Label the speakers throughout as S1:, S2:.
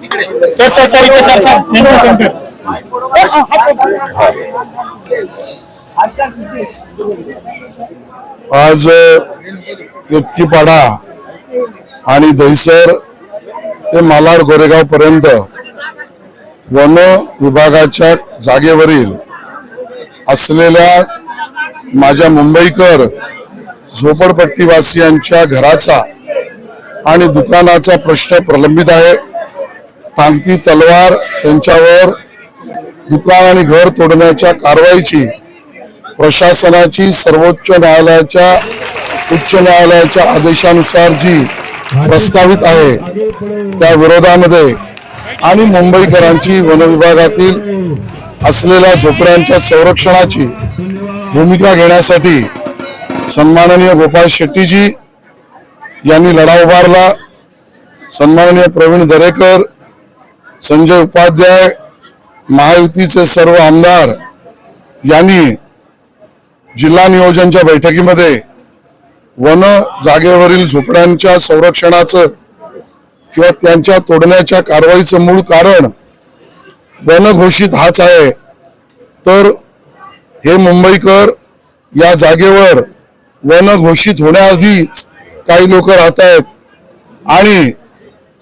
S1: Sir sir sir इथे sir sir. Centre centre
S2: आज केतकीपाडा आणि दहिसर ते मालाड गोरेगाव पर्यंत वन विभागाच्या जागेवरील असलेल्या माझ्या मुंबईकर झोपडपट्टीवासियांच्या घराचा आणि दुकानाचा प्रश्न प्रलंबित आहे. टांगती तलवार त्यांच्यावर दुकान आणि घर तोडण्याच्या कारवाईची प्रशासनाची सर्वोच्च न्यायालयाच्या उच्च न्यायालयाच्या आदेशानुसार जी प्रस्तावित आहे त्या विरोधामध्ये आणि मुंबईकरांची वनविभागातील असलेल्या झोपड्यांच्या संरक्षणाची भूमिका घेण्यासाठी सन्माननीय गोपाळ शेट्टीजी यांनी लढा उभारला. सन्माननीय प्रवीण दरेकर संजय उपाध्याय महायुतीचे सर्व आमदार यांनी जिल्हा नियोजनच्या बैठकीमध्ये वन जागेवरील झोपड्यांच्या संरक्षणाचं किंवा त्यांच्या तोडण्याच्या कारवाईचं मूळ कारण वन घोषित हाच आहे. तर हे मुंबईकर या जागेवर वन घोषित होण्याआधीच काही लोक राहत आहेत आणि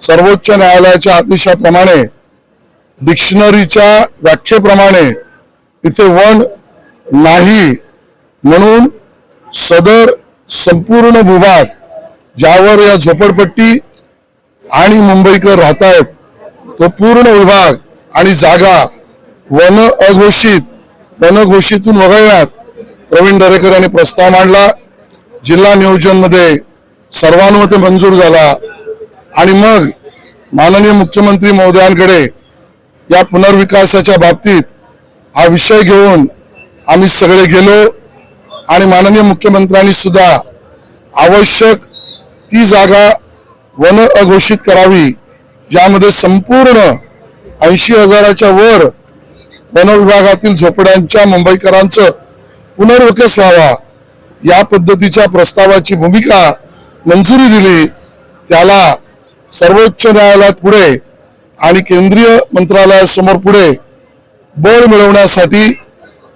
S2: सर्वोच्च न्यायालयाच्या आदेशाप्रमाणे डिक्शनरीच्या व्याख्येप्रमाणे इथे वन नाही म्हणून सदर संपूर्ण भूभाग ज्यावर या झोपडपट्टी आणि मुंबईकर राहत आहेत तो पूर्ण विभाग आणि जागा वन अघोषित वन घोषितून वगळण्यात प्रवीण दरेकर यांनी प्रस्ताव मांडला. जिल्हा नियोजनमध्ये सर्वानुमते मंजूर झाला. आणि मग माननीय मुख्यमंत्री महोदयांकडे या पुनर्विकासाच्या बाबतीत हा विषय घेऊन आम्ही सगळे गेलो आणि माननीय मुख्यमंत्र्यांनी सुद्धा आवश्यक ती जागा वन अघोषित करावी ज्यामध्ये संपूर्ण ऐंशी हजाराच्या वर वन विभागातील झोपड्यांच्या मुंबईकरांचं पुनर्विकास व्हावा या पद्धतीच्या प्रस्तावाची भूमिका मंजुरी दिली त्याला सर्वोच्च न्यायालयात पुढे आणि केंद्रीय मंत्रालयासमोर पुढे बळ मिळवण्यासाठी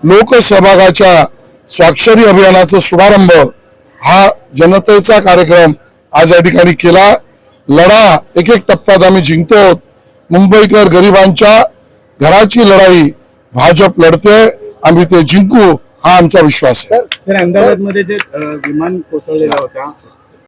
S2: लोकसहभागाच्या स्वाक्षरी अभियानाचा शुभारंभ हा जनतेचा कार्यक्रम आज या ठिकाणी केला. लढा एक एक टप्प्यात आम्ही जिंकतो. मुंबईकर गरिबांच्या घराची लढाई भाजप लढते. आम्ही ते जिंकू हा आमचा विश्वास आहे.